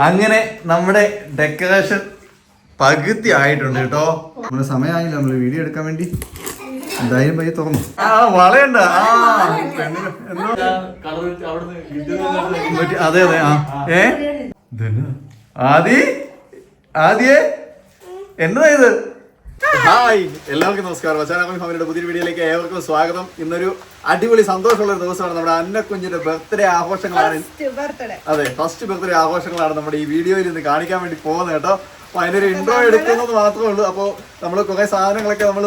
അങ്ങനെ നമ്മുടെ ഡെക്കറേഷൻ പകുതി ആയിട്ടുണ്ട് കേട്ടോ. നമ്മുടെ സമയമായില്ല നമ്മൾ വീഡിയോ എടുക്കാൻ വേണ്ടി. എന്തായാലും പയ്യെ തുറന്നു. ആ വളയുണ്ട്. ആ അതെ അതെ ആ. ഏ? ആദി? ആദിയെ? എന്നതാ ഇത്? ഹായ് എല്ലാവർക്കും നമസ്കാരം. അച്ഛനാമി ഫാമിലിയുടെ പുതിയ വീഡിയോയിലേക്ക് ഏവർക്കും സ്വാഗതം. ഇന്നൊരു അടിപൊളി സന്തോഷമുള്ള ഒരു ദിവസമാണ് നമ്മുടെ അന്നക്കുഞ്ഞിന്റെ ബർത്ത്ഡേ ആഘോഷങ്ങളാണ്. അതെ ഫസ്റ്റ് ബർത്ത്ഡേ ആഘോഷങ്ങളാണ് നമ്മുടെ ഈ വീഡിയോയിൽ ഇന്ന് കാണിക്കാൻ വേണ്ടി പോകുന്നത് കേട്ടോ. അപ്പൊ അതിനൊരു ഇൻട്രോ എടുക്കുന്നത് മാത്രമേ ഉള്ളൂ. അപ്പോൾ നമ്മൾ കുറെ സാധനങ്ങളൊക്കെ നമ്മൾ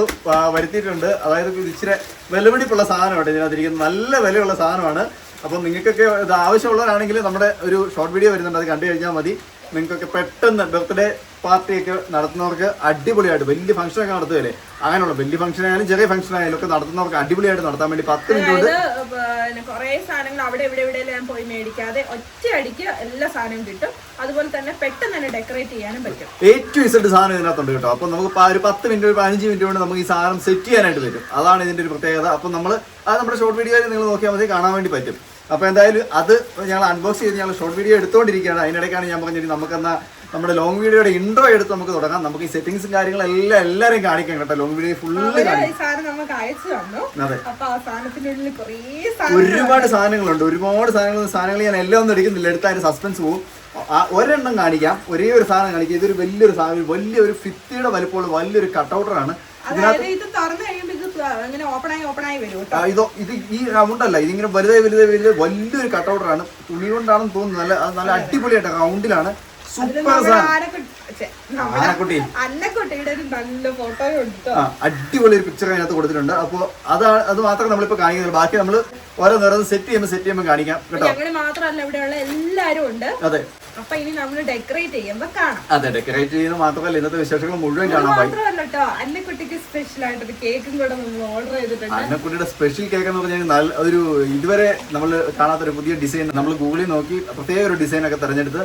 വരുത്തിയിട്ടുണ്ട്. അതായത് ഇച്ചിരി വിലപിടിപ്പുള്ള സാധനമാണ് ഇതിനകത്തിരിക്കുന്നത് നല്ല വിലയുള്ള സാധനമാണ്. അപ്പോൾ നിങ്ങൾക്കൊക്കെ ഇത് ആവശ്യമുള്ളവരാണെങ്കിൽ നമ്മുടെ ഒരു ഷോർട്ട് വീഡിയോ വരുന്നുണ്ട്. അത് കണ്ടു കഴിഞ്ഞാൽ മതി. നിങ്ങൾക്കൊക്കെ പെട്ടെന്ന് ബർത്ത്ഡേ പാർട്ടിയൊക്കെ നടത്തുന്നവർക്ക് അടിപൊളിയായിട്ട് വലിയ ഫംഗ്ഷൻ ഒക്കെ നടത്തുകയല്ലേ? അങ്ങനെയുള്ള വലിയ ഫംഗ്ഷൻ ആയാലും ചെറിയ ഫംഗ്ഷൻ ആയാലും ഒക്കെ നടത്തുന്നവർക്ക് അടിപൊളിയായിട്ട് നടത്താൻ വേണ്ടി പത്ത് മിനിറ്റ് കൊണ്ട് കുറേ സാധനങ്ങൾ അവിടെ ഇവിടെ ഇവിടെ ഞാൻ പോയി മേടിക്കാതെ ഒറ്റയടിക്ക് എല്ലാ സാധനവും കിട്ടും. അതുപോലെ തന്നെ പെട്ടെന്ന് തന്നെ ഡെക്കറേറ്റ് ചെയ്യാനും പറ്റും. ഏറ്റവും ഇസഡ് സാധനം ഇതിനകത്തുണ്ട് കേട്ടോ. അപ്പൊ നമുക്ക് ഒരു പത്ത് മിനിറ്റ് ഒരു പതിനഞ്ച് മിനിറ്റ് കൊണ്ട് നമുക്ക് ഈ സാധനം സെറ്റ് ചെയ്യാനായിട്ട് പറ്റും. അതാണ് ഇതിന്റെ ഒരു പ്രത്യേകത. അപ്പൊ നമ്മൾ അത് നമ്മുടെ ഷോർട്ട് വീഡിയോയിൽ നിങ്ങൾ നോക്കിയാൽ മതി കാണാൻ വേണ്ടി പറ്റും. അപ്പൊ എന്തായാലും അത് ഞങ്ങൾ അൺബോക്സ് ചെയ്ത് ഞങ്ങൾ ഷോർട്ട് വീഡിയോ എടുത്തുകൊണ്ടിരിക്കുകയാണ് അതിനിടയ്ക്കാണ് ഞാൻ പറഞ്ഞത് നമുക്കെന്നാ നമ്മുടെ ലോങ് വീഡിയോയുടെ ഇൻട്രോ എടുത്ത് നമുക്ക് തുടങ്ങാം. നമുക്ക് ഈ സെറ്റിംഗ്സും കാര്യങ്ങളെല്ലാം എല്ലാവരും കാണിക്കാം കേട്ടോ. ലോങ് വീഡിയോ ഫുള്ള് കാണിക്കാം. ഒരുപാട് സാധനങ്ങളുണ്ട്. ഒരുപാട് സാധനങ്ങൾ സാധനങ്ങൾ ഞാൻ എല്ലാം ഒന്നും എടുക്കുന്നില്ല. എടുത്താൽ സസ്പെൻസ് പോകും. ഒരെണ്ണം കാണിക്കാം. ഒരേ ഒരു സാധനം കാണിക്കാം. ഇതൊരു വലിയൊരു സാധനം വലിയൊരു ഫിത്തിയുടെ വലിപ്പമുള്ള വലിയൊരു കട്ടൗട്ടറാണ് അതായത് ഇങ്ങനെ ഓപ്പൺ ആയി വരും കേട്ടോ. ഇതോ ഇത് ഈ അല്ല ഇതിങ്ങനെ വലുതായി വലുതായി വലുതായി വലിയൊരു കട്ടൗട്ടറാണ് തുണി കൊണ്ടാണെന്ന് തോന്നുന്നു. നല്ല നല്ല അടിപൊളിയായിട്ട് റൗണ്ടിലാണ്. അടിപൊളി ഒരു പിക്ചർ അതിനകത്ത് കൊടുത്തിട്ടുണ്ട്. അപ്പോൾ അതാണ് അത് മാത്രമേ നമ്മളിപ്പോ കാണിക്കുന്നുള്ളൂ. ബാക്കി നമ്മൾ ഓരോ നേരം സെറ്റ് ചെയ്യുമ്പോൾ സെറ്റ് ചെയ്യുമ്പോൾ കാണിക്കാം കേട്ടോ? ഞങ്ങൾ മാത്രമല്ല ഇവിടെയുള്ള എല്ലാരും ഉണ്ട്. അതെ. അപ്പൊ ഇനി നമ്മൾ ഡെക്കറേറ്റ് ചെയ്യുമ്പോൾ കാണാം. അതെ ഡെക്കറേറ്റ് ചെയ്യുന്ന മാത്രമല്ല ഇന്നത്തെ വിശേഷങ്ങൾ മുഴുവൻ കാണാൻ പറ്റും. മാത്രമല്ല കേട്ടോ അന്നക്കുട്ടിക്ക് സ്പെഷ്യൽ കേക്കും കൂടെ നമ്മൾ ഓർഡർ ചെയ്തിട്ടുണ്ട്. അന്നക്കുട്ടിയുടെ സ്പെഷ്യൽ കേക്ക് എന്ന് പറഞ്ഞാൽ നല്ല ഒരു ഇതുവരെ നമ്മൾ കാണാത്തൊരു പുതിയ ഡിസൈൻ നമ്മൾ ഗൂഗിളിൽ നോക്കി പ്രത്യേക ഒരു ഡിസൈൻ ഒക്കെ തിരഞ്ഞെടുത്ത്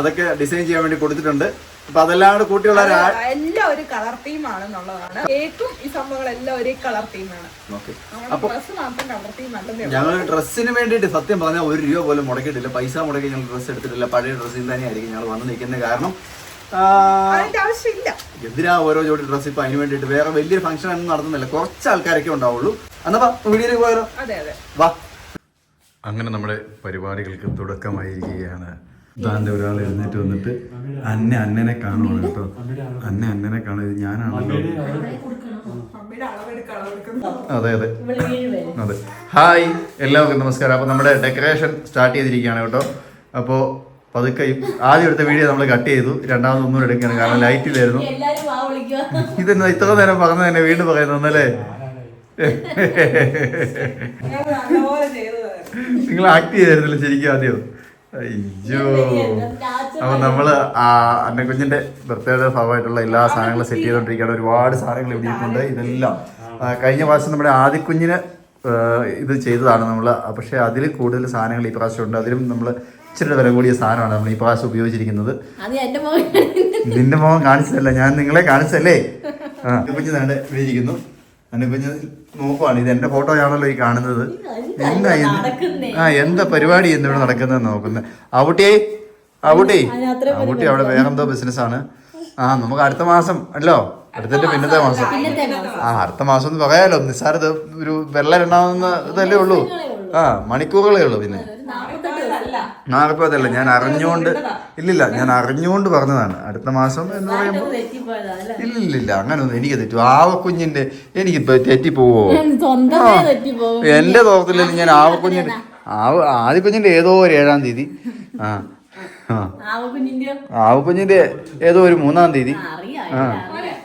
അതൊക്കെ ഡിസൈൻ ചെയ്യാൻ വേണ്ടി കൊടുത്തിട്ടുണ്ട്. അപ്പൊ അതെല്ലാം കൂടെ കൂട്ടിയുള്ള എല്ലാം ഒരു കളർ തീം ആണെന്നുള്ളതാണ്. കേക്കും ഈ സംഭവങ്ങളെല്ലാം ഒരേ കളർ തീമാണ് ഓക്കെ. നമ്മുടെ ഡ്രസ് മാത്രം കളർ തീം അല്ലെന്നേ ഉള്ളൂ. ഞങ്ങൾ ഡ്രസ്സിന് വേണ്ടിയിട്ട് സത്യം പറഞ്ഞാൽ ഒരു രൂപ പോലും മുടക്കിയിട്ടില്ല. പൈസ മുടക്കി ഞങ്ങൾ ഡ്രസ്സ് എടുത്തിട്ടില്ല. പഴയ ഡ്രസ്സിൽ തന്നെയായിരിക്കും ഞങ്ങൾ വന്ന് നിൽക്കുന്നത്. കാരണം എന്തിനാ ഓരോ ജോഡി ഡ്രസ്സ് ഇപ്പൊ അതിന് വേണ്ടിയിട്ട്? വേറെ വലിയൊരു ഫംഗ്ഷൻ ഒന്നും നടത്തുന്നില്ല കുറച്ച് ആൾക്കാരൊക്കെ ഉണ്ടാവുള്ളൂ. എന്നാ വീഡിയോയിൽ പോയാലോ അതെ അതെ. വാ. അങ്ങനെ നമ്മുടെ പരിപാടികൾക്ക് തുടക്കമായിരിക്കുകയാണ്. താന്റെ ഒരാൾ എഴുന്നേറ്റ് വന്നിട്ട് അന്നെ അന്നനെ കാണുവാണ് കേട്ടോ. അന്നെ അന്നനെ കാണുന്നത് ഞാനാണല്ലോ. അതെ അതെ. അതെ. ഹായ് എല്ലാവർക്കും നമസ്കാരം. അപ്പോൾ നമ്മുടെ ഡെക്കറേഷൻ സ്റ്റാർട്ട് ചെയ്തിരിക്കുകയാണ് കേട്ടോ. അപ്പോൾ പതുക്കെ ആദ്യം എടുത്ത വീഡിയോ നമ്മൾ കട്ട് ചെയ്തു. രണ്ടാമത് ഒന്നും എടുക്കുകയാണ്. കാരണം ലൈറ്റ് ഇല്ലായിരുന്നു. എല്ലാരും വാ വിളിക്കുക ഇതെന്നാ ഇത്ര നേരം പറഞ്ഞു തന്നെ വീണ്ടും പറയുന്നു ചെയ്തത്. നിങ്ങൾ ആക്ട് ചെയ്തായിരുന്നില്ല ശരിക്കും ആദ്യം? അയ്യോ. അപ്പൊ നമ്മൾ അന്നക്കുഞ്ഞിന്റെ ബർത്ത്ഡേ ഭാഗമായിട്ടുള്ള എല്ലാ സാധനങ്ങളും സെറ്റ് ചെയ്തോണ്ടിരിക്കുകയാണ്. ഒരുപാട് സാധനങ്ങൾ ഇവിടെ ഇരിപ്പുണ്ട്. ഇതെല്ലാം. കഴിഞ്ഞ പ്രാവശ്യം നമ്മുടെ ആദിക്കുഞ്ഞിന് ഇത് ചെയ്തതാണ് നമ്മൾ പക്ഷേ അതിൽ കൂടുതൽ സാധനങ്ങൾ ഈ പ്രാവശ്യം ഉണ്ട്. അതിലും നമ്മൾ ഇച്ചിരി വില കൂടിയ സാധനമാണ് നമ്മൾ ഈ പ്രാവശ്യം ഉപയോഗിച്ചിരിക്കുന്നത്. നിന്റെ മോൻ കാണിച്ചതല്ല ഞാൻ നിങ്ങളെ കാണിച്ചല്ലേ ആ കുഞ്ഞ് നാണ്ട് ഞാൻ നോക്കുവാണ്. ഇത് എന്റെ ഫോട്ടോയാണല്ലോ ഈ കാണുന്നത്. എന്താ ആ എന്താ പരിപാടി എന്നിവിടെ നടക്കുന്നത് നോക്കുന്നത് ഔട്ടി ആവുട്ടി അതിനത്ര ആവുട്ടി അവിടെ വേറെന്തോ ബിസിനസ് ആണ് ആ നമുക്ക് അടുത്ത മാസം അല്ലോ? അടുത്തതിന്റെ പിന്നത്തെ മാസം. ആ അടുത്ത മാസം എന്ന് പറയാലോ. നിസ്സാരത് ഒരു വെള്ളം ഉണ്ടാവുന്ന ഇതല്ലേ ഉള്ളൂ. ആ മണിക്കൂറുകളേ ഉള്ളൂ പിന്നെ. നാൽപ്പതല്ല ഞാൻ അറിഞ്ഞുകൊണ്ട് ഇല്ലില്ല ഞാൻ അറിഞ്ഞുകൊണ്ട് പറഞ്ഞതാണ്. അടുത്ത മാസം എന്ന് പറയുമ്പോൾ ഇല്ലില്ല അങ്ങനൊന്നും എനിക്ക് തെറ്റു ആവക്കുഞ്ഞിന്റെ എനിക്ക് തെറ്റിപ്പോവോ? എന്റെ തോർത്തില്ല ഞാൻ ആവക്കുഞ്ഞിന്റെ ആവ ആദ്യക്കുഞ്ഞിന്റെ ഏതോ ഒരു ഏഴാം തീയതി. ആ ആ. ആവ കുഞ്ഞിന്റെ ആവക്കുഞ്ഞിന്റെ ഏതോ ഒരു മൂന്നാം തീയതി. അറിയാം ആ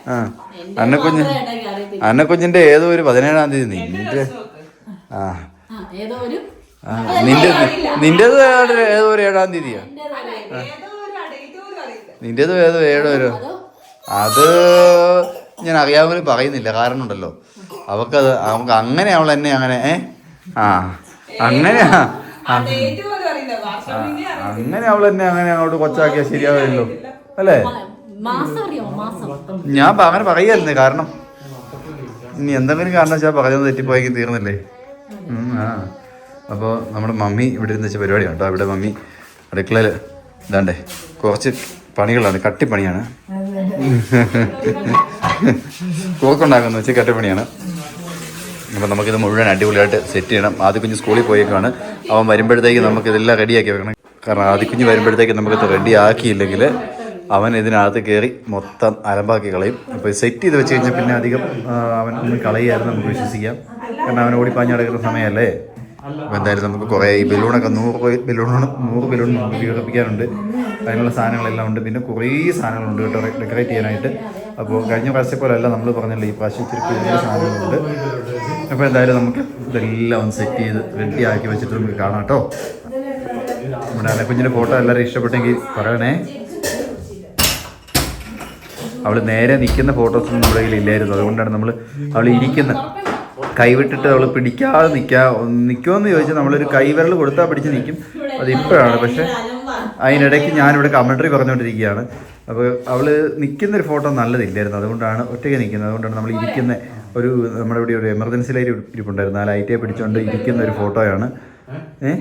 ആ. അന്നക്കുഞ്ഞ് അന്നക്കുഞ്ഞിന്റെ ഏതോ ഒരു പതിനേഴാം തീയതി നിന്റെ ആ, ഏതോ ഒരു നിന്റെ നിന്റേത് ഏതോ ഒരു ഏഴാം തീയതിയാ? ഏതോ ഒരു ഡേറ്റ് പോലും അറിയില്ല. നിന്റേത് ഏതോ ഏഴോ ഒരു? അത് ഞാൻ അറിയാവുന്ന പറയുന്നില്ല കാരണം ഉണ്ടല്ലോ അവക്കത് അവക്ക് അങ്ങനെ അവൾ എന്നെ അങ്ങനെ ഏ? ആ പിന്നെ അങ്ങനെ അവൾ എന്നെ അങ്ങനെ അങ്ങോട്ട് കൊച്ചാക്കിയാ ശരിയാവില്ലല്ലോ അല്ലേ? മാസം അറിയാമോ മാസം. ഞാൻ അങ്ങനെ പറയല്ലേ കാരണം ഇനി എന്തെങ്കിലും കാരണം വെച്ചാൽ പറഞ്ഞത് തെറ്റിപ്പോയെങ്കിൽ തീർന്നില്ലേ? ആ. അപ്പോൾ നമ്മുടെ മമ്മി ഇവിടെ ഇരുന്ന് വെച്ച പരിപാടിയാണ് കേട്ടോ. ഇവിടെ മമ്മി അടുക്കളയിൽ ഇതാണ്ടേ കുറച്ച് പണികളാണ് കട്ടിപ്പണിയാണ്. കൂക്കുണ്ടാക്കുന്ന വെച്ച് കട്ടിപ്പണിയാണ്. അപ്പം നമുക്കിത് മുഴുവൻ അടിപൊളിയായിട്ട് സെറ്റ് ചെയ്യണം. ആദ്യ കുഞ്ഞ് സ്കൂളിൽ പോയേക്കാണ്. അവൻ വരുമ്പോഴത്തേക്ക് നമുക്കിതെല്ലാം റെഡിയാക്കി വെക്കണം. കാരണം ആദ്യ കുഞ്ഞ് വരുമ്പോഴത്തേക്ക് നമുക്കിത് റെഡി ആക്കിയില്ലെങ്കിൽ അവൻ ഇതിനകത്ത് കയറി മൊത്തം അലമ്പാക്കി കളയും അപ്പോൾ സെറ്റ് ചെയ്ത് വെച്ച് കഴിഞ്ഞാൽ പിന്നെ അധികം അവൻ ഒന്ന് കളയായിരുന്നു നമുക്ക് വിശ്വസിക്കാം. കാരണം അവൻ ഓടി പാഞ്ഞ് നടക്കുന്ന സമയമല്ലേ? അപ്പോൾ എന്തായാലും നമുക്ക് കുറേ ഈ ബലൂണൊക്കെ നൂറ് ബലൂണാണ് നൂറ് ബലൂൺ നമുക്ക് വികസിപ്പിക്കാനുണ്ട്. അതിനുള്ള സാധനങ്ങളെല്ലാം ഉണ്ട്. പിന്നെ കുറേ സാധനങ്ങളുണ്ട് കേട്ടോ ഡെക്കറേറ്റ് ചെയ്യാനായിട്ട്. അപ്പോൾ കഴിഞ്ഞ പ്രാവശ്യം പോലെ അല്ല നമ്മൾ പറഞ്ഞല്ലോ ഈ പ്രാവശ്യം ഇച്ചിരി കൂടുതൽ സാധനങ്ങളുണ്ട്. അപ്പോൾ എന്തായാലും നമുക്ക് ഇതെല്ലാം ഒന്ന് സെറ്റ് ചെയ്ത് റെഡി ആക്കി വെച്ചിട്ട് നമുക്ക് കാണാം കേട്ടോ. നമ്മുടെ അലക്കുഞ്ഞിന്റെ ഫോട്ടോ എല്ലാവരും ഇഷ്ടപ്പെട്ടെങ്കിൽ പറയണേ. അവൾ നേരെ നിൽക്കുന്ന ഫോട്ടോസൊന്നും നമ്മുടെ കയ്യിൽ ഇല്ലായിരുന്നു. അതുകൊണ്ടാണ് നമ്മൾ അവൾ ഇരിക്കുന്ന. കൈവിട്ടിട്ട് അവൾ പിടിക്കാതെ നിൽക്കാ നിൽക്കുമെന്ന് ചോദിച്ചാൽ നമ്മളൊരു കൈവിരൽ കൊടുത്താൽ പിടിച്ച് നിൽക്കും അത് ഇപ്പോഴാണ്. പക്ഷേ അതിനിടയ്ക്ക് ഞാനിവിടെ കമൻട്രി പറഞ്ഞുകൊണ്ടിരിക്കുകയാണ്. അപ്പോൾ അവൾ നിൽക്കുന്ന ഒരു ഫോട്ടോ നല്ലതില്ലായിരുന്നു. അതുകൊണ്ടാണ് ഒറ്റയ്ക്ക് നിൽക്കുന്നത് അതുകൊണ്ടാണ് നമ്മൾ ഇരിക്കുന്ന ഒരു നമ്മുടെ ഇവിടെ ഒരു എമർജൻസി ലൈറ്റ് ഇരിപ്പുണ്ടായിരുന്നു. ആ ലൈറ്റേ പിടിച്ചുകൊണ്ട് ഇരിക്കുന്ന ഒരു ഫോട്ടോയാണ്. ഏഹ്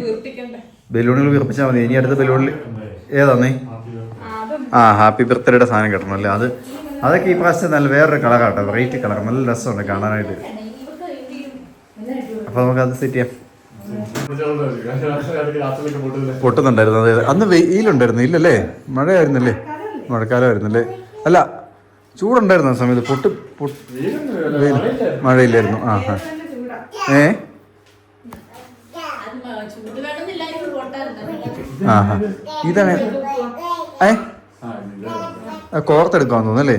ബലൂണുകൾ വിറപ്പിച്ചാൽ മതി. ഇനി അടുത്ത ബലൂണിൽ ഏതാന്നേ ആ ഹാപ്പി ബർത്ത്ഡേയുടെ സാധനം കിട്ടണം അല്ലേ? അത് അതൊക്കെ ഈ പ്രാവശ്യം നല്ല വേറൊരു കളർ കേട്ടോ വെറൈറ്റി കളർ നല്ല രസമുണ്ട് കാണാനായിട്ട്. അപ്പോൾ അത് സെറ്റ് ചെയ്യാം. പൊട്ടുന്നുണ്ടായിരുന്നു. അതെ അന്ന് വെയിലുണ്ടായിരുന്നു. ഇല്ലല്ലേ? മഴയായിരുന്നല്ലേ? മഴക്കാലമായിരുന്നല്ലേ? അല്ല ചൂടുണ്ടായിരുന്നു ആ സമയത്ത്? പൊട്ട് പൊട്ട് വെയിൽ മഴയില്ലായിരുന്നു. ആ ആ. ഏ? ആ ഇതാണ് ഏ? ആ, തോന്നുന്നു അല്ലേ?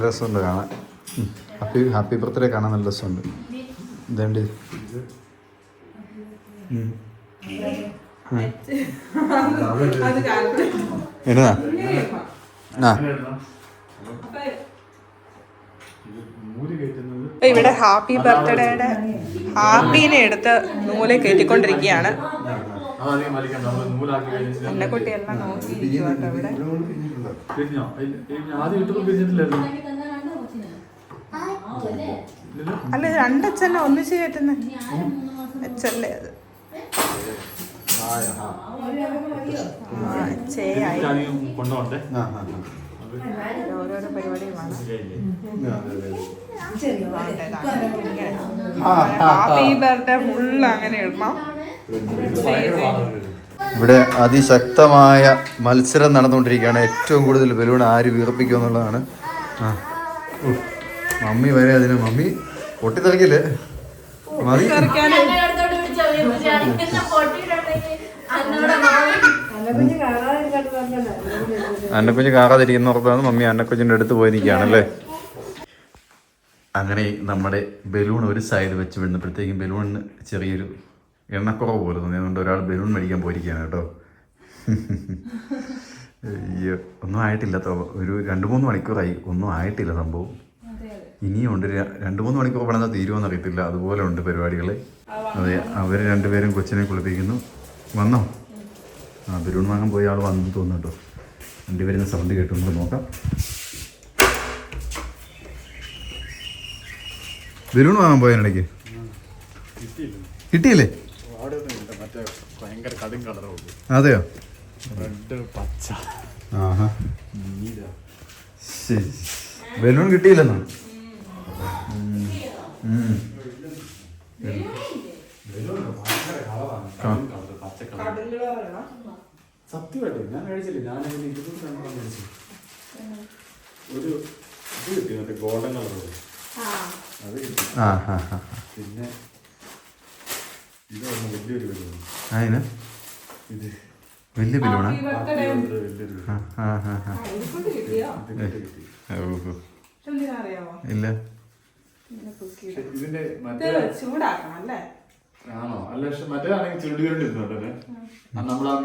രസമുണ്ട് കാണാൻ. ഹാപ്പി ഹാപ്പി ബർത്ത്ഡേ കാണാൻ നല്ല രസമുണ്ട്. ഇതേണ്ടി. ആ. ഇവിടെ ഹാപ്പി ബർത്ത്ഡേയുടെ ഹാപ്പിനെ എടുത്ത് നൂലെ കയറ്റിക്കൊണ്ടിരിക്കുകയാണ്. എല്ലാം നോക്കിയിരിക്കും കേട്ടോ ഇവിടെ ആദ്യം ഇട്ടപ്പോൾ പിരിഞ്ഞിട്ടില്ലായിരുന്നു. അല്ല രണ്ടച്ഛനെ ഒന്നിച്ച് കയറ്റുന്ന? അച്ഛല്ലേ അത്. ഓരോരോ ഹാപ്പി ബർത്ത്ഡേ ഫുള്ള് അങ്ങനെ ഇടണം ഇവിടെ അതിശക്തമായ മത്സരം നടന്നുകൊണ്ടിരിക്കുകയാണ്. ഏറ്റവും കൂടുതൽ ബലൂൺ ആര് വീർപ്പിക്കുക എന്നുള്ളതാണ്. മമ്മി വരെ അതിന് മമ്മി പൊട്ടിത്തെറിക്കില്ലേ? മതി അന്നക്കുഞ്ഞ് കാറാതിരിക്കുന്ന ഉറപ്പാണ്. മമ്മി അന്നക്കുഞ്ഞിന്റെ അടുത്ത് പോയി നിൽക്കുകയാണല്ലേ അങ്ങനെ നമ്മുടെ ബലൂൺ ഒരു സൈഡ് വെച്ച് വിടുന്നപ്പോഴത്തേക്കും ബലൂണിന് ചെറിയൊരു എണ്ണക്കുറവ് പോലെ തോന്നി അതുകൊണ്ട് ഒരാൾ ബലൂൺ മേടിക്കാൻ പോയിരിക്കുകയാണ് കേട്ടോ. അയ്യോ ഒന്നും ആയിട്ടില്ല തോ ഒരു രണ്ട് മൂന്ന് മണിക്കൂറായി. ഒന്നും ആയിട്ടില്ല സംഭവം. ഇനിയും ഉണ്ട് രണ്ട് മൂന്ന് മണിക്കൂർ പണിതാൽ തീരുമെന്ന് അറിയത്തില്ല. അതുപോലെ ഉണ്ട് പരിപാടികൾ അതെ അവർ രണ്ടുപേരും കൊച്ചിനെ കുളിപ്പിക്കുന്നു. വന്നോ? ആ ബലൂൺ വാങ്ങാൻ പോയ ആൾ വന്നു തോന്നുന്നു കേട്ടോ രണ്ടുപേരും വരുന്ന സൗണ്ട് കേട്ടു നമുക്ക് നോക്കാം. ബലൂൺ വാങ്ങാൻ പോയതിനിടയ്ക്ക് കിട്ടിയില്ലേ? അതെയോ? റെഡ് പച്ച. ആഹാ. ശരി ബലൂൺ കിട്ടിയില്ലെന്നോ? സത്യമായിട്ട്. ഞാൻ കഴിച്ചില്ല ഞാൻ ഇതിന് ഇരുപത് കഴിച്ചു ഒരു ഇത് കിട്ടി. മറ്റേ ഗോൾഡൻ കളർ അത് കിട്ടി. പിന്നെ ഇത് ഒന്ന് വലിയൊരു വരുന്നു അതിന് വലിയ ബലൂണാ ഇല്ല. ഇതിന്റെ ചൂടാക്കണം അല്ലേ? ആണോ? അല്ല പക്ഷെ മറ്റേതാണെങ്കിൽ നമ്മൾ ആ.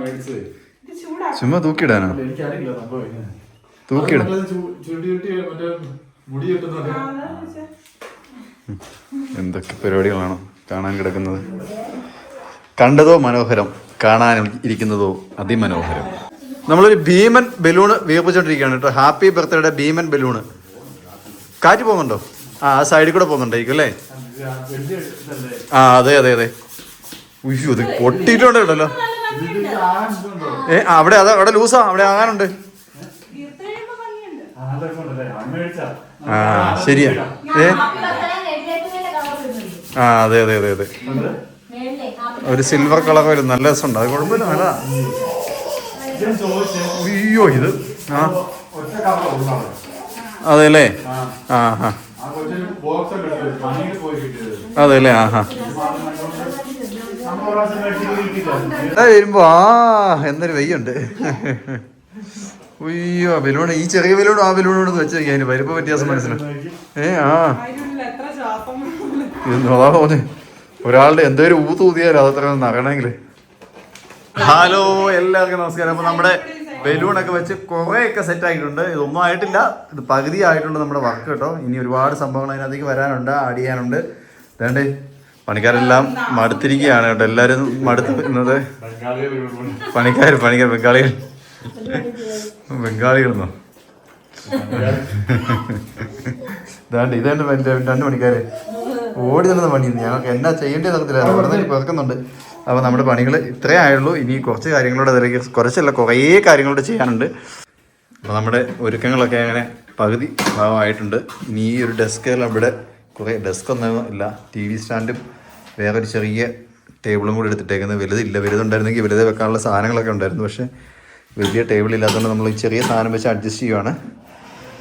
ചുമ്മാ തൂക്കിയിടാനോ? എനിക്കറിയില്ല സംഭവം എന്തൊക്കെ പരിപാടികളാണോ കാണാൻ കിടക്കുന്നത്? കണ്ടതോ മനോഹരം? കാണാൻ ഇരിക്കുന്നതോ അതിമനോഹരം. നമ്മളൊരു ഭീമൻ ബലൂണ് വിയർപ്പിച്ചോണ്ടിരിക്കുകയാണ് കേട്ടോ. ഹാപ്പി ബർത്ത്ഡേ ഭീമൻ ബലൂണ്. കാറ്റ് പോകുന്നുണ്ടോ? ആ ആ സൈഡിൽ കൂടെ പോകുന്നുണ്ടായിരിക്കും അല്ലേ? ആ അതെ അതെ അതെ. ഉയ്യോ ഇത് പൊട്ടിയിട്ടുണ്ട് കേട്ടല്ലോ. ഏ അവിടെ അതാ അവിടെ ലൂസാ അവിടെ ആകാനുണ്ട്. ആ ശരിയാ. ഏ? ആ അതെ അതെ അതെ അതെ. ഒരു സിൽവർ കളർ വരും. നല്ല രസമുണ്ട്. അത് കുഴപ്പമില്ല. നല്ല അയ്യോ ഇത്. ആ. അതെല്ലേ? ആ ആ. ഹാ ആ കൊച്ചിന് ബോക്സ് ഒക്കെ എടുത്തു പണിയിൽ അതെ അല്ലേ ആ ഹാ വരുമ്പോ ആ എന്നൊരു വെയ്യുണ്ട്. അയ്യോ ബലൂൺ ഈ ചെറിയ ബലൂണും ആ ബലൂണോട് വെച്ച് അതിന് വലിപ്പ വ്യത്യാസം മനസ്സിലായി. ഏ ആ. അതാ തോന്നി ഒരാളുടെ എന്തൊരു ഊതൂതിയാലും അതത്ര നടണമെങ്കിൽ ഹലോ എല്ലാവർക്കും നമസ്കാരം. അപ്പൊ നമ്മുടെ ബലൂണൊക്കെ വെച്ച് കുറേയൊക്കെ സെറ്റ് ആയിട്ടുണ്ട്. ഇതൊന്നും ആയിട്ടില്ല. ഇത് പകുതി ആയിട്ടുണ്ട് നമ്മുടെ വർക്ക് കേട്ടോ. ഇനി ഒരുപാട് സംഭവങ്ങൾ അതിനകത്തേക്ക് വരാനുണ്ട് ആഡ് ചെയ്യാനുണ്ട്. വേണ്ടേ പണിക്കാരെല്ലാം മടുത്തിരിക്കുകയാണ് കേട്ടോ. എല്ലാവരും മടുത്ത് നിന്നത്. പണിക്കാർ പണിക്കാർ ബംഗാളികൾ. ബംഗാളികളെന്നോ? ഇതാണ്ട് എന്റെ രണ്ട് മണിക്കാര് ഓടി നടന്ന പണിയുന്നു ഞങ്ങൾക്ക് എന്നാ ചെയ്യേണ്ടത് അറിയത്തില്ല നിന്ന് പെറുക്കുന്നുണ്ട് അപ്പോൾ നമ്മുടെ പണികൾ ഇത്രേ ആയുള്ളൂ. ഇനി കുറച്ച് കാര്യങ്ങളോട് അതിലേക്ക് കുറച്ചല്ല കുറേ കാര്യങ്ങളോട് ചെയ്യാനുണ്ട്. അപ്പോൾ നമ്മുടെ ഒരുക്കങ്ങളൊക്കെ അങ്ങനെ പകുതി ഭാഗമായിട്ടുണ്ട്. ഇനി ഈ ഒരു ഡെസ്കിൽ അവിടെ കുറേ ഡെസ്ക് ഒന്നും ഇല്ല. ടി വി സ്റ്റാൻഡും വേറൊരു ചെറിയ ടേബിളും കൂടി എടുത്തിട്ടേക്കുന്നത്. വലുതില്ല. വലുതുണ്ടായിരുന്നെങ്കിൽ വലുത് വെക്കാനുള്ള സാധനങ്ങളൊക്കെ ഉണ്ടായിരുന്നു. പക്ഷേ വലിയ ടേബിൾ ഇല്ലാത്തതുകൊണ്ട് നമ്മൾ ഈ ചെറിയ സാധനം വെച്ച് അഡ്ജസ്റ്റ് ചെയ്യുവാണ്.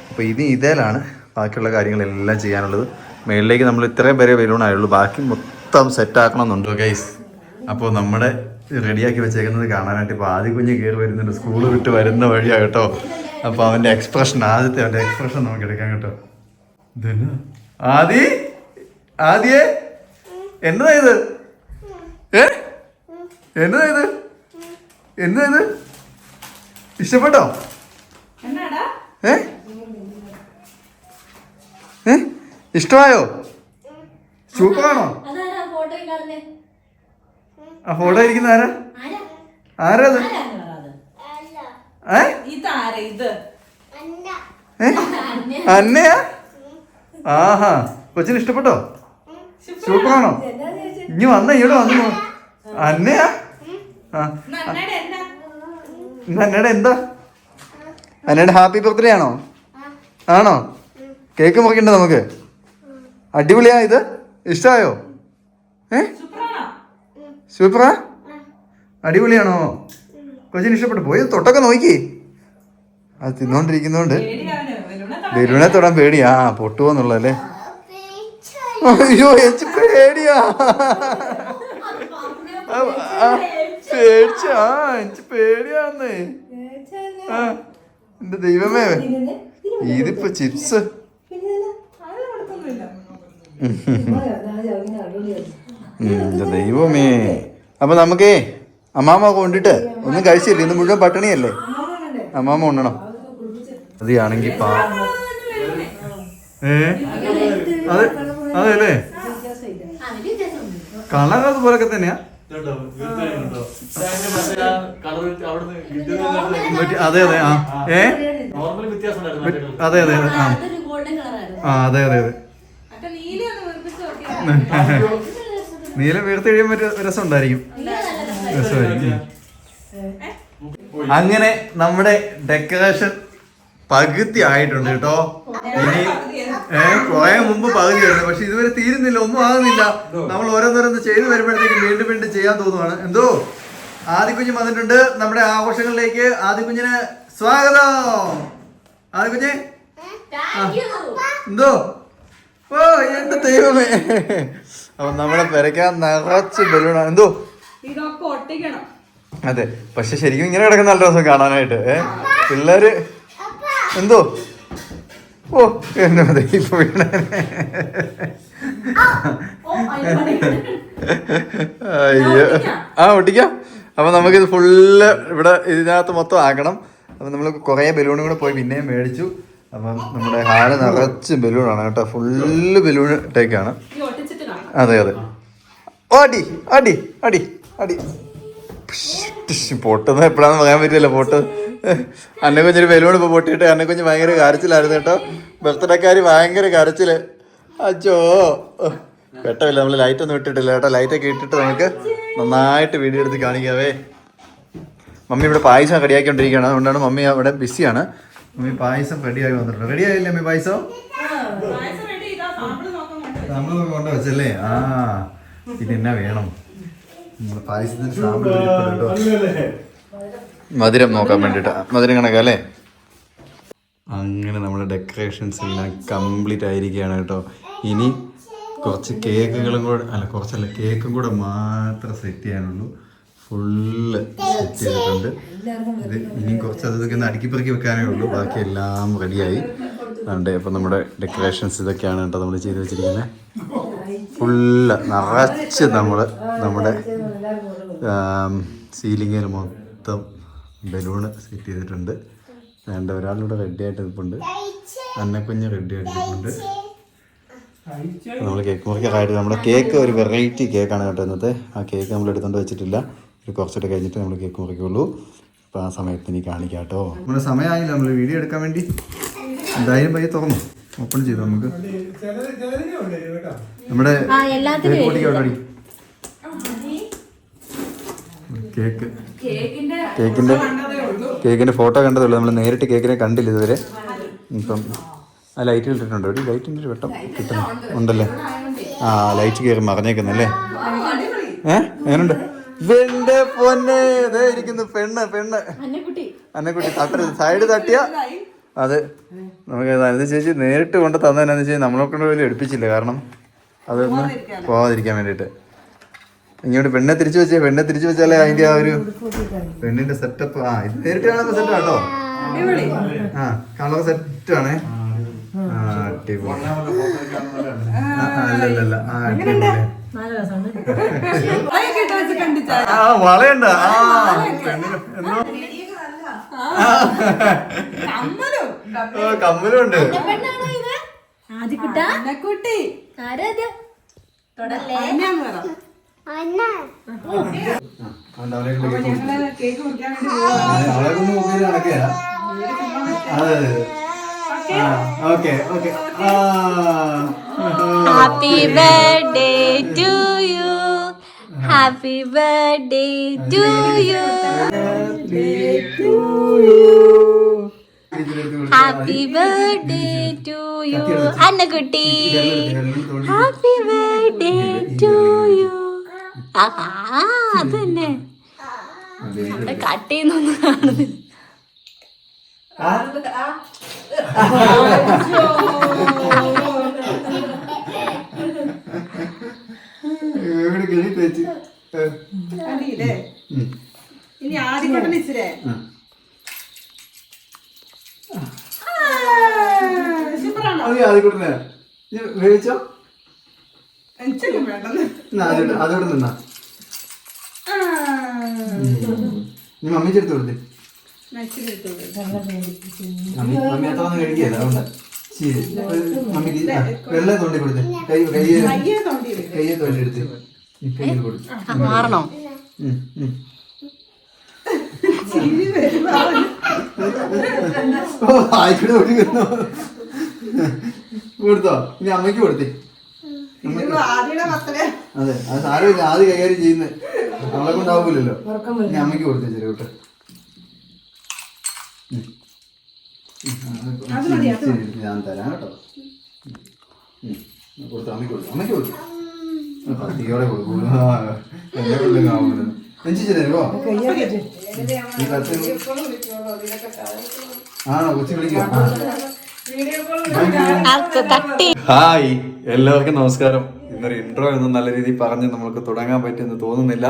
അപ്പോൾ ഇനി ഇതേലാണ് ബാക്കിയുള്ള കാര്യങ്ങളെല്ലാം ചെയ്യാനുള്ളത്. മേളിലേക്ക് നമ്മൾ ഇത്രയും പേരെ വരുവാണുള്ളൂ ബാക്കി മൊത്തം സെറ്റ് ആക്കണമെന്നുണ്ട്. ഗൈസ് അപ്പോൾ നമ്മുടെ റെഡിയാക്കി വെച്ചേക്കുന്നത് കാണാനായിട്ട് ഇപ്പോൾ ആദ്യ കുഞ്ഞ് കയറി വരുന്നുണ്ട്. സ്കൂൾ വിട്ട് വരുന്ന വഴിയാണ് കേട്ടോ. അപ്പോൾ അവന്റെ എക്സ്പ്രഷൻ ആദ്യത്തെ അവന്റെ എക്സ്പ്രഷൻ നമുക്ക് എടുക്കാം കേട്ടോ. ഇതന്നെ? ആദി? ആദിയെ? എന്നതാ ഇത്? ഏ? എന്നതാ ഇത്? എന്നതാ ഇത്? ഇഷ്ടപ്പെട്ടോ? എന്നാടാ? ഏ? ഏ? ഇഷ്ടമായോ? സൂപ്പറാണോ? അതാരാ ഫോട്ടോ കാണുന്നേ ആ ഫോട്ടോ ഇരിക്കുന്ന ആരാ? ആരാ? അത് അന്നയാ. ആഹാ. കൊച്ചിന് ഇഷ്ടപ്പെട്ടോ? സൂപ്പറാണോ? ഇനി വന്ന ഇവിടെ വന്നു. അന്നയാ? ആ. അന്നയുടെ എന്താ? അന്നയുടെ ഹാപ്പി ബർത്ത്ഡേ ആണോ? ആണോ? കേക്ക് മുറിക്കണ്ടേ നമുക്ക്? അടിപൊളിയാ ഇത്. ഇഷ്ടമായോ ഏ? സൂപ്പറ അടിപൊളിയാണോ? കൊച്ചിന് ഇഷ്ടപ്പെട്ടു. പോയി തൊട്ടൊക്കെ നോക്കി. അത് തിന്നോണ്ടിരിക്കുന്നോണ്ട്. ബലൂണെ തൊടാൻ പേടിയാ. ആ അയ്യോ എച്ച് പേടിയാ. പേടിയാന്നേ. എന്റെ ദൈവമേ. ഇതിപ്പോ ചിപ്സ്. എന്റെ ദൈവമേ. അപ്പൊ നമുക്കേ അമ്മാമ്മ കൊണ്ടിട്ട് ഒന്നും കഴിച്ചില്ല? ഇന്ന് മുഴുവൻ പട്ടിണിയല്ലേ? അമ്മാമ്മ ഉണ്ണണം അതെയാണെങ്കിൽ പാ ഏ? അതെ അതെ അല്ലേ അതിന് വ്യത്യാസമുണ്ട് കളർ അതുപോലൊക്കെ തന്നെയാ. അതെ അതെ ആ. ഏ? വ്യത്യാസം ഉണ്ടായിരുന്നു അതെ. അതെ അതെ ആ. അതൊരു ഗോൾഡൻ കളറായിരുന്നു ആ അതെ അതെ അതെ അപ്പൊ നീലി ഒന്ന് വീർപ്പിച്ച് നോക്കിയാ നീല വീർത്ത് കഴിയുമ്പോൾ ഒരു രസം ഉണ്ടായിരിക്കും രസമായിരിക്കും. അങ്ങനെ നമ്മുടെ ഡെക്കറേഷൻ പകുതി ആയിട്ടുണ്ട് കേട്ടോ. ഇനി ഏ കുറെ മുമ്പ് പകുതിയായിരുന്നു പക്ഷെ ഇതുവരെ തീരുന്നില്ല ഒന്നും ആകുന്നില്ല. നമ്മൾ ഓരോന്നോരോന്ന് ചെയ്തു വരുമ്പോഴത്തേക്കും വീണ്ടും വീണ്ടും ചെയ്യാൻ തോന്നുവാണ്. എന്തോ? ആദിക്കുഞ്ഞ് വന്നിട്ടുണ്ട് നമ്മുടെ ആഘോഷങ്ങളിലേക്ക്. ആദിക്കുഞ്ഞിന് സ്വാഗതം. ആദിക്കുഞ്ഞ് എന്തോ? ഓ എന്റെ ദൈവമേ. അപ്പൊ നമ്മളെ പെരക്കാൻ നിറച്ച് ബലൂണാണ് എന്തോ? ഇതൊക്കെ ഒട്ടിക്കണം. അതെ. പക്ഷെ ശരിക്കും ഇങ്ങനെ കിടക്കുന്ന നല്ല രസം കാണാനായിട്ട്. ഏ? പിള്ളേര് എന്തോ? ഓ എന്നെ മതി ഇപ്പൊ വീണേ അയ്യോ. ആ ഒട്ടിക്കാം. അപ്പൊ നമുക്കിത് ഫുള്ള് ഇവിടെ ഇതിനകത്ത് മൊത്തം ആക്കണം. അപ്പൊ നമ്മൾ കുറേ ബലൂണും കൂടെ പോയി പിന്നെയും മേടിച്ചു. അപ്പം നമ്മുടെ ഹാൾ നിറച്ച് ബലൂണാണ് കേട്ടോ. ഫുള്ള് ബലൂൺ ടേക്കാണ് അതെ അതെ. അടി അടി അടി അടി പൊട്ടുന്നത് എപ്പോഴാന്ന് പറയാൻ പറ്റില്ല പൊട്ട്. അന്നെ കുഞ്ഞൊരു ബലൂൺ ഇപ്പൊ പൊട്ടിയിട്ട് അന്നെ കുഞ്ഞ് ഭയങ്കര കരച്ചിലായിരുന്നു കേട്ടോ. ബർത്ത്ഡേക്കാര് ഭയങ്കര കരച്ചിൽ. അച്ചോ വെട്ടമില്ല നമ്മൾ ലൈറ്റ് ഒന്നും ഇട്ടിട്ടില്ല കേട്ടോ. ലൈറ്റ് ഒക്കെ ഇട്ടിട്ട് നമുക്ക് നന്നായിട്ട് വീഡിയോ എടുത്ത് കാണിക്കാവേ മമ്മി ഇവിടെ പായസം കടിയാക്കിക്കൊണ്ടിരിക്കുകയാണ്. അതുകൊണ്ടാണ് മമ്മി അവിടെ ബിസിയാണ് മമ്മി പായസം റെഡിയായി വന്നിട്ടുണ്ട്. റെഡി ആയില്ലേ മമ്മി പായസം? സാമ്പിൾ കൊണ്ട് വെച്ചല്ലേ? ആ പിന്നെ എന്നാ വേണം? നമ്മുടെ പായസത്തിന് സാമ്പിൾ കേട്ടോ. മധുരം നോക്കാൻ വേണ്ടിട്ട്. മധുരം കണക്കല്ലേ? അങ്ങനെ നമ്മുടെ ഡെക്കറേഷൻസ് എല്ലാം കംപ്ലീറ്റ് ആയിരിക്കുകയാണ് കേട്ടോ. ഇനി കുറച്ച് കേക്കുകളും കൂടെ അല്ല കുറച്ചല്ല കേക്കും കൂടെ മാത്രം സെറ്റ് ചെയ്യാനുള്ളൂ. ഫുള്ള് ചെയ്തിട്ടുണ്ട്. ഇത് ഇനിയും കുറച്ച് അത് ഇതൊക്കെ ഒന്ന് അടുക്കി പെറുക്കി വെക്കാനേ ഉള്ളൂ. ബാക്കി എല്ലാം റെഡിയായി അതുകൊണ്ട് അപ്പം നമ്മുടെ ഡെക്കറേഷൻസ് ഇതൊക്കെയാണ് കേട്ടോ നമ്മൾ ചെയ്ത് വെച്ചിരിക്കുന്നത്. ഫുള്ള് നിറച്ച് നമ്മൾ നമ്മുടെ സീലിങ്ങിൽ മൊത്തം ബലൂണ് സെറ്റ് ചെയ്തിട്ടുണ്ട്. വേണ്ട ഒരാളിവിടെ റെഡി ആയിട്ട് നിൽപ്പുണ്ട്. അന്നക്കുഞ്ഞ് റെഡി ആയിട്ട് നിൽപ്പുണ്ട്. നമ്മൾ കേക്ക് മുറിക്കാറായിട്ട് നമ്മുടെ കേക്ക് ഒരു വെറൈറ്റി കേക്കാണ് കേട്ടോ ഇന്നത്തെ. ആ കേക്ക് നമ്മൾ എടുത്തുകൊണ്ട് വെച്ചിട്ടില്ല. ഒരു കുറച്ചിട്ട് കഴിഞ്ഞിട്ട് നമ്മൾ കേക്ക് മുറിക്കുള്ളൂ. അപ്പോൾ ആ സമയത്ത് ഇനി കാണിക്കാം കേട്ടോ നമ്മുടെ സമയമായില്ല നമ്മൾ വീഡിയോ എടുക്കാൻ വേണ്ടി. എന്തായാലും പയ്യെ തുറന്നു. ഓപ്പൺ ചെയ്തു നമുക്ക്. നമ്മുടെ കേക്ക് കേക്കിന്റെ കേക്കിന്റെ ഫോട്ടോ കണ്ടതേ ഉള്ളൂ. നമ്മൾ നേരിട്ട് കേക്കിനെ കണ്ടില്ല ഇതുവരെ. ഇപ്പം ആ ലൈറ്റ് ഇട്ടിട്ടുണ്ട്. ഒരു ലൈറ്റിന്റെ ഒരു വെട്ടം കിട്ടുന്നു ഉണ്ടല്ലേ? ആ ലൈറ്റ് കയറി മറഞ്ഞേക്കുന്നല്ലേ? ഏ? എങ്ങനുണ്ട്? എന്റെ പൊന്നെ. ഇതേ ഇരിക്കുന്നു. പെണ്ണ് പെണ്ണ്. അന്നക്കുട്ടി. തട്ടരുത്. സൈഡ് തട്ടിയ. അത്. നമുക്ക് അനന്ത ചേച്ചി നേരിട്ട് കൊണ്ട് തന്നതെന്നു ചേച്ചി നമ്മളെ കൊണ്ട് വലിയ എടുപ്പിച്ചില്ല. കാരണം അതൊന്ന് പോവാതിരിക്കാൻ വേണ്ടിയിട്ട്. ഇങ്ങോട്ട് പെണ്ണെ തിരിച്ചു വെച്ചേ. പെണ്ണെ തിരിച്ചു വെച്ചാലേ അതിന്റെ ആ ഒരു പെണ്ണിന്റെ സെറ്റപ്പ് ആ ഇത് നേരിട്ട് കാണുന്ന സെറ്റ് ആട്ടോ ആ കളർ സെറ്റ് ആണേ. ആ അടിപൊളി. ആ, ആ, അടിപൊളി. ആ വളയുണ്ട്. ആ പെണ്ണിന് എന്തോ? ആ, കമ്മലും. ഉണ്ട് ആരാത് തൊടല്ലേ? കൊണ്ട് മുമ്പിൽ. അതെ ഓക്കെ. ഓക്കെ ആ. Birthday to to you. Happy birthday to you. Happy birthday to you. Annakutty. Happy birthday to you ആ അത് തന്നെ അവിടെ കട്ട് ചെയ്യുന്നൊന്നും കാണുന്നില്ല ഇവിടെ കിഴി തേച്ച്. ഏ, ഇനി ആദ്യം കൊണ്ട് അത് ആദ്യക്കൂട്ടിനെ വേവിച്ചോ? നിന്നാ. നീ കൊടുത്തേ. മമ്മി മമ്മി അത്ര ഒന്നും അതുകൊണ്ട്. ശരി മമ്മിക്ക് വെള്ളം തോണ്ടി കൊടുത്തേ കൈ കൈ കയ്യെ തോണ്ടി വെക്ക്. കയ്യെ തോണ്ടി എടുത്ത് മാറണോ? ആയിക്കൂടെ കൊടുക്കുന്നു കൊടുത്തോ. ഇനി അമ്മയ്ക്ക് കൊടുത്തേ. അതെ അത് സാരമില്ല. ആദ്യം കൈകാര്യം ചെയ്യുന്നത് നമ്മളെ കൊണ്ടാവൂലല്ലോ. ഇനി അമ്മയ്ക്ക് കൊടുത്തേ ചെറിയ കൂട്ട്. ഞാൻ തരാം കേട്ടോ. കൊടുത്തു അമ്മയ്ക്ക് കൊടുത്തു. അമ്മയ്ക്ക് കൊടുത്തു. പത്തിയോടെ കൊടുക്കൂ ആ, എന്നെ കൊണ്ടും ആവുന്നത് നെഞ്ചിച്ചു തരുമോ ഈ കത്ത് ആണോ? കൊച്ചു വിളിക്കുക തട്ടി. ഹായ്. എല്ലാവർക്കും നമസ്കാരം. ഇന്നൊരു ഇൻട്രോ എന്ന് നല്ല രീതിയിൽ പറഞ്ഞ് നമുക്ക് തുടങ്ങാൻ പറ്റുമെന്ന് തോന്നുന്നില്ല.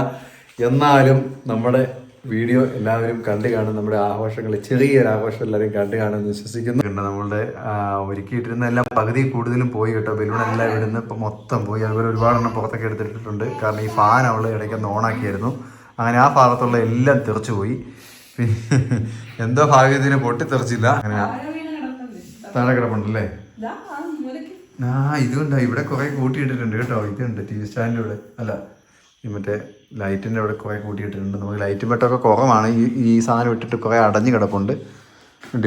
എന്നാലും നമ്മുടെ വീഡിയോ എല്ലാവരും കണ്ടു കാണും. നമ്മുടെ ആഘോഷങ്ങൾ ചെറിയൊരു ആഘോഷം എല്ലാവരും കണ്ടു കാണുമെന്ന് വിശ്വസിക്കുന്നു. കണ്ട നമ്മളുടെ ഒരുക്കിയിട്ടിരുന്ന എല്ലാം പകുതി കൂടുതലും പോയി കേട്ടോ. ബലൂൺ എല്ലാം ഇവിടുന്ന് ഇപ്പം മൊത്തം പോയി. അതുപോലെ ഒരുപാടെണ്ണം പുറത്തൊക്കെ എടുത്തിട്ടുണ്ട്. കാരണം ഈ ഫാൻ അവൾ ഇടയ്ക്ക് ഓണാക്കിയായിരുന്നു അങ്ങനെ ആ ഭാഗത്തുള്ള എല്ലാം തെറിച്ചു പോയി. പിന്നെ എന്തോ ഭാഗ്യത്തിന് പൊട്ടിത്തെറിച്ചില്ല അങ്ങനെ താഴെ കിടപ്പുണ്ടല്ലേ? ആ ഇതുണ്ട് ഇവിടെ കുറെ കൂട്ടിയിട്ടിട്ടുണ്ട് കേട്ടോ. ഇതുണ്ട് ടി വി സ്റ്റാൻഡിലൂടെ. അല്ല മറ്റേ ലൈറ്റിന്റെ അവിടെ കുറെ കൂട്ടിയിട്ടിട്ടുണ്ട്. നമുക്ക് ലൈറ്റ് വെട്ടമൊക്കെ കുറവാണ്. ഈ ഈ സാധനം ഇട്ടിട്ട് കുറെ അടഞ്ഞു കിടപ്പുണ്ട്.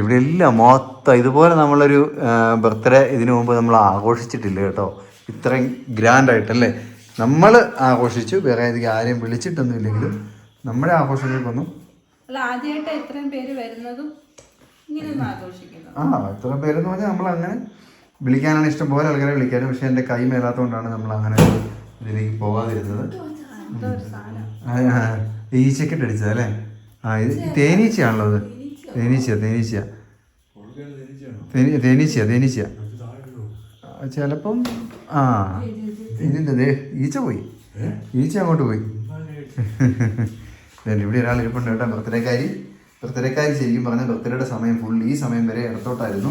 ഇവിടെ എല്ലാം മൊത്തം ഇതുപോലെ നമ്മളൊരു ബർത്ത്ഡേ ഇതിനു മുമ്പ് നമ്മൾ ആഘോഷിച്ചിട്ടില്ല കേട്ടോ. ഇത്രയും ഗ്രാൻഡായിട്ടല്ലേ? നമ്മൾ ആഘോഷിച്ചു. വേറെ ഏതെങ്കിലും ആരെയും വിളിച്ചിട്ടൊന്നും ഇല്ലെങ്കിലും നമ്മുടെ ആഘോഷങ്ങൾക്കൊന്നും അല്ല ആദ്യമായിട്ട് ഇത്രയും പേര് വരുന്നതും ആ എത്ര പേരെന്ന് പറഞ്ഞാൽ നമ്മൾ അങ്ങനെ വിളിക്കാനാണ് ഇഷ്ടം. പോലെ ആൾക്കാരെ വിളിക്കാനും. പക്ഷെ എന്റെ കൈ മേലാത്തതുകൊണ്ടാണ് നമ്മൾ അങ്ങനെ ഇതിലേക്ക് പോകാതിരുന്നത്. ഈച്ചക്കെട്ട് അടിച്ചത് അല്ലേ? ആ ഇത് തേനീച്ചയാണല്ലോ അത്. തേനീച്ച തേനീച്ച തേനീച്ച തേനീച്ച ചിലപ്പം ആ. ഇതിന്റെ ദേ ഈച്ച പോയി. ഈച്ച അങ്ങോട്ട് പോയി. ഇവിടെ ഒരാൾ ഇരിപ്പുണ്ട് കേട്ടോ ബർത്ത്ഡേക്കാരി. ബർത്ത്ഡേക്കാരി ശരിക്കും പറഞ്ഞാൽ ബർത്ത്ഡേയുടെ സമയം ഫുൾ ഈ സമയം വരെ ഇടത്തോട്ടായിരുന്നു.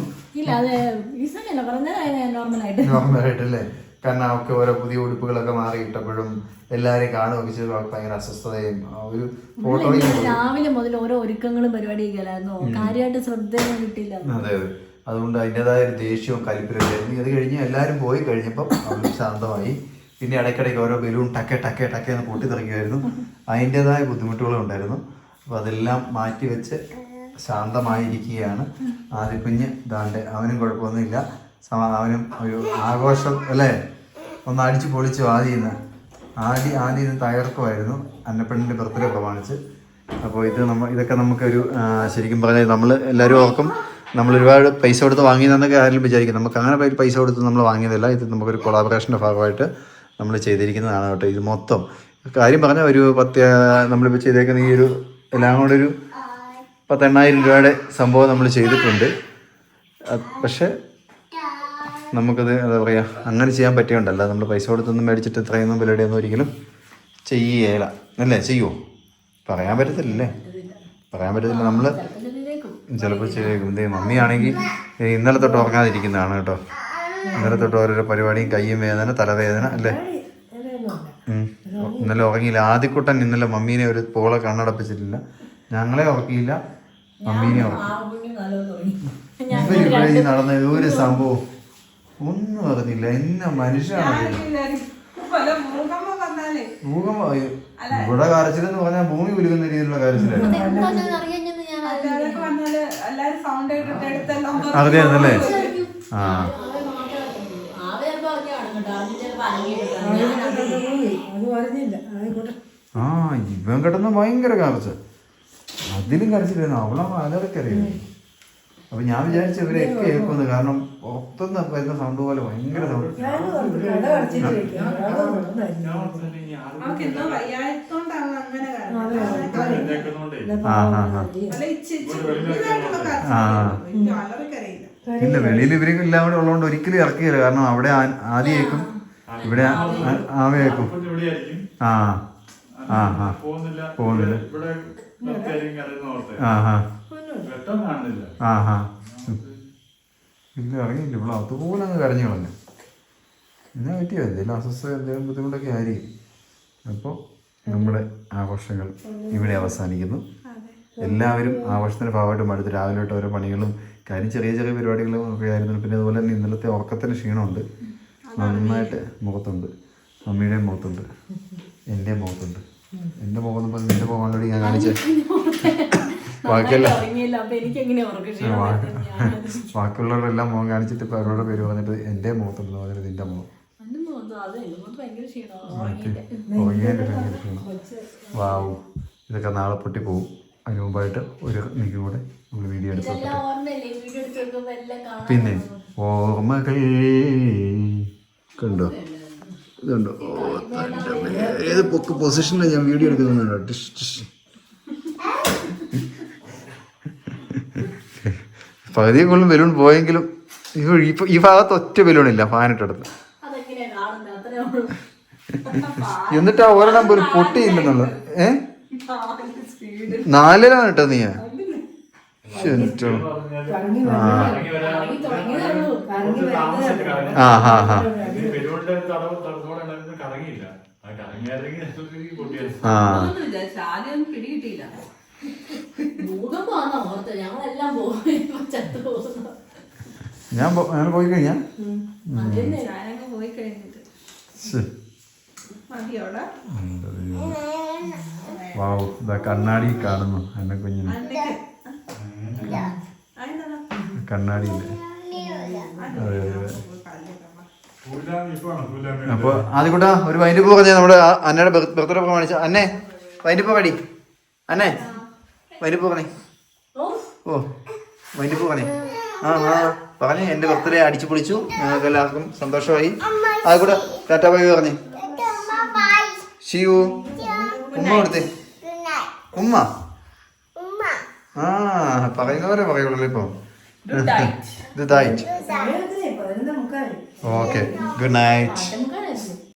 നോർമലായിട്ട് നോർമലായിട്ടല്ലേ കാരണം അവർക്ക് ഓരോ പുതിയ ഉടുപ്പുകളൊക്കെ മാറി ഇട്ടപ്പോഴും എല്ലാവരെയും കാണുകയൊക്കെ ചെയ്തു അവർക്ക് ഭയങ്കര അസ്വസ്ഥതയും ഒരു ഫോട്ടോ രാവിലെ മുതൽ ഓരോ ഒരുക്കങ്ങളും പരിപാടി അല്ലായിരുന്നു കാര്യമായിട്ട് ശ്രദ്ധയൊന്നും കിട്ടിയില്ല. അതെ അതെ. അതുകൊണ്ട് അതിന്റെതായ ഒരു ദേഷ്യവും കലിപ്പിലായിരുന്നു അത് കഴിഞ്ഞ് എല്ലാവരും പോയി കഴിഞ്ഞപ്പം അവർ ശാന്തമായി. പിന്നെ ഇടയ്ക്കിടയ്ക്ക് ഓരോ ബലൂൺ ടക്കെ ടക്കെ ടക്കെ എന്ന് പൊട്ടിത്തെറിക്കുമായിരുന്നു അതിന്റെതായ ബുദ്ധിമുട്ടുകളും ഉണ്ടായിരുന്നു. അപ്പോൾ അതെല്ലാം മാറ്റി വെച്ച് ശാന്തമായിരിക്കുകയാണ്. ആദ്യ കുഞ്ഞ് ദാണ്ട് അവനും കുഴപ്പമൊന്നുമില്ല. സമ അവനും ഒരു ആഘോഷം അല്ലേ? ഒന്ന് അടിച്ച് പൊളിച്ചു ആദ്യം ഇന്ന് ആദ്യം ആദ്യം ഇന്ന് തകർക്കുമായിരുന്നു അന്നപ്പെണ്ണിന്റെ ബർത്ത്ഡേ പ്രമാണിച്ച് അപ്പോൾ ഇത് നമ്മൾ ഇതൊക്കെ നമുക്കൊരു ശരിക്കും പറഞ്ഞാൽ നമ്മൾ എല്ലാവരും ഓർക്കും. നമ്മൾ ഒരുപാട് പൈസ കൊടുത്ത് വാങ്ങിയതെന്നൊക്കെ ആരെങ്കിലും വിചാരിക്കും. നമുക്ക് അങ്ങനെ പൈസ കൊടുത്ത് നമ്മൾ വാങ്ങിയതല്ല. ഇത് നമുക്കൊരു കൊളാബറേഷന്റെ ഭാഗമായിട്ട് നമ്മൾ ചെയ്തിരിക്കുന്നതാണ് കേട്ടോ. ഇത് മൊത്തം. കാര്യം പറഞ്ഞാൽ ഒരു പത്ത് നമ്മളിപ്പോൾ ചെയ്തേക്കുന്ന ഈ ഒരു എല്ലാം കൂടെ ഒരു പത്തെണ്ണായിരം രൂപയുടെ സംഭവം നമ്മൾ ചെയ്തിട്ടുണ്ട്. പക്ഷേ നമുക്കത് എന്താ പറയുക അങ്ങനെ ചെയ്യാൻ പറ്റിയുണ്ടല്ല. നമ്മൾ പൈസ കൊടുത്തൊന്നും മേടിച്ചിട്ട് ഇത്രയൊന്നും വിലയുടെയൊന്നും ഒരിക്കലും ചെയ്യേല. അല്ലേ? ചെയ്യുമോ പറയാൻ പറ്റത്തില്ലല്ലേ? പറയാൻ പറ്റത്തില്ല. നമ്മൾ ചിലപ്പോൾ ചെയ്തേക്കും. ഇത് മമ്മിയാണെങ്കിൽ ഇന്നലെ തൊട്ട് ഉറങ്ങാതിരിക്കുന്നതാണ് കേട്ടോ. ഇന്നലെ തൊട്ട് ഓരോരോ പരിപാടിയും കയ്യും വേദന തലവേദന അല്ലേ? ഇന്നലെ ഉറങ്ങിയില്ല. ആദ്യക്കുട്ടൻ ഇന്നലെ മമ്മീനെ ഒരു പോളെ കണ്ണടപ്പിച്ചിട്ടില്ല. ഞങ്ങളെ ഉറക്കിയില്ല. മമ്മീനെ ഉറക്കി. ഈ നടന്ന ഒരു സംഭവം ഒന്നും അറിഞ്ഞില്ല. എന്നെ മനുഷ്യനാണ് ഭൂകമ്പം വന്നാലേ. ഭൂകമ്പം ഇവിടെ കരച്ചിലെന്ന് പറഞ്ഞാൽ ഭൂമി കുലുക്കുന്ന രീതിയിലുള്ള കരച്ചിലായിരുന്നു ആ. ആ. ഇവൻ കിടന്ന ഭയങ്കര കരച്ച അതിലും കരച്ചില്ലായിരുന്നു അവളെ അതൊക്കെ അറിയുന്നു അപ്പൊ ഞാൻ വിചാരിച്ചു ഇവരെയൊക്കെ കേൾക്കുന്നത് കാരണം പുറത്തുനിന്ന് വരുന്ന സൗണ്ട് പോലെ ഭയങ്കര സൗണ്ട് ഇല്ല. വെളിയിൽ ഇവർ എല്ലാം കൂടെ ഉള്ളതുകൊണ്ട് ഒരിക്കലും ഇറക്കിയില്ല കാരണം അവിടെ ആദ്യേക്കും ആദ്യം കേൾക്കും ഇവിടെ ആവേക്കും ആ ആ ആ പോകുന്നില്ല. ആ ആ. ആ ആ. ഇല്ല ഇറങ്ങിയില്ല. ഇവിടെ അതുപോലെ അങ്ങ് കരഞ്ഞു കളഞ്ഞു. എന്നാ പറ്റിയോ? എന്തെങ്കിലും അസ്വസ്ഥ എന്തെങ്കിലും ബുദ്ധിമുട്ടൊക്കെ ആയിരിക്കും. അപ്പോൾ നമ്മുടെ ആഘോഷങ്ങൾ ഇവിടെ അവസാനിക്കുന്നു. എല്ലാവരും ആഘോഷത്തിന്റെ ഭാഗമായിട്ട് മടുത്ത് രാവിലെ തൊട്ട് ഓരോ പണികളും കാര്യം ചെറിയ ചെറിയ പരിപാടികളും ഒക്കെ ആയിരുന്നു പിന്നെ അതുപോലെ തന്നെ ഇന്നലത്തെ ഉറക്കത്തിന് ക്ഷീണമുണ്ട്. നന്നായിട്ട് മുഖത്തുണ്ട്. മമ്മിയുടെ മുഖത്തുണ്ട്. എന്റെ മുഖത്തുണ്ട്. എന്റെ മുഖം പറഞ്ഞ് നിന്റെ മുഖം ഓൾറെഡി ഞാൻ കാണിച്ചേ? ബാക്കിയല്ല ബാക്കിയുള്ളവരെല്ലാം മുഖം കാണിച്ചിട്ട് ഇപ്പൊ അവരോട് പേര് പറഞ്ഞിട്ട് മുഖം. എന്റെ മുഖത്ത് ഉറങ്ങിയതിന്റെ ഭയങ്കര ക്ഷീണം. വാവും. ഇതൊക്കെ നാളെ പൊട്ടി പോകും അതിന് മുമ്പായിട്ട് ഒരു നീക്കും കൂടെ നമ്മൾ വീഡിയോ എടുത്തു പിന്നെ ഓർമ്മകൾ. കണ്ടോ? ഇതുണ്ടോ? ഓ തന്റെ അമ്മേ. ഏത് പൊക്ക് പൊസിഷനിലാണ് ഞാൻ വീഡിയോ എടുക്കുന്നുണ്ടോ ടിഷ് ടിഷ്. പകുതിയെ കൂടുതലും ബലൂൺ പോയെങ്കിലും ഈ ഭാഗത്ത് ഒറ്റ ബലൂൺ ഇല്ല ഫാനിട്ടടുത്ത് എന്നിട്ട് ആ ഒരെണ്ണം പോലും പൊട്ടിയില്ലെന്നുള്ളത്. ഏ? നാലിലാണ് കേട്ടോ നീ. ആ. ഹാ ഹാ. ആ. കറങ്ങിയായിരുന്നെങ്കിൽ ആണോ ഓർത്ത് ഞങ്ങളെല്ലാം പോയി ചത്തു പോകുന്നു. ഞാൻ ഞാൻ പോയി കഴിഞ്ഞാ? ഞാനങ്ങ് പോയി കഴിഞ്ഞിട്ട്. വാവ് ഇതാ കണ്ണാടി കാണുന്നു എന്നെ കുഞ്ഞിന്. കണ്ണാടി അതെ അതെ കൂട്ടാ അപ്പൊ ഒരു വൈൻഡിപ്പ് പറഞ്ഞ നമ്മുടെ അന്നയുടെ ബർത്ത്ഡേ പ്രമാണിച്ച അന്നേ വൈൻഡിപ്പ് പടി അന്നെ. വൈൻഡിപ്പ് പറഞ്ഞേ. ഓ. വൈനിപ്പൂ പറഞ്ഞേ. ആ ആ പറഞ്ഞേ. എന്റെ ബർത്ത്ഡേ അടിച്ചു പൊളിച്ചു. ഞങ്ങൾക്ക് എല്ലാവർക്കും സന്തോഷമായി. അതുകൂടെ ടാറ്റാ ബൈ പറഞ്ഞേ. ഷിയു ഉമ്മ കൊടുത്തേ ഉമ്മ? ആ പറയുന്ന പോലെ പറയുള്ളൂ ഇപ്പൊ. ഇത് ദൈറ്റ് ഓക്കെ ഗുഡ് നൈറ്റ്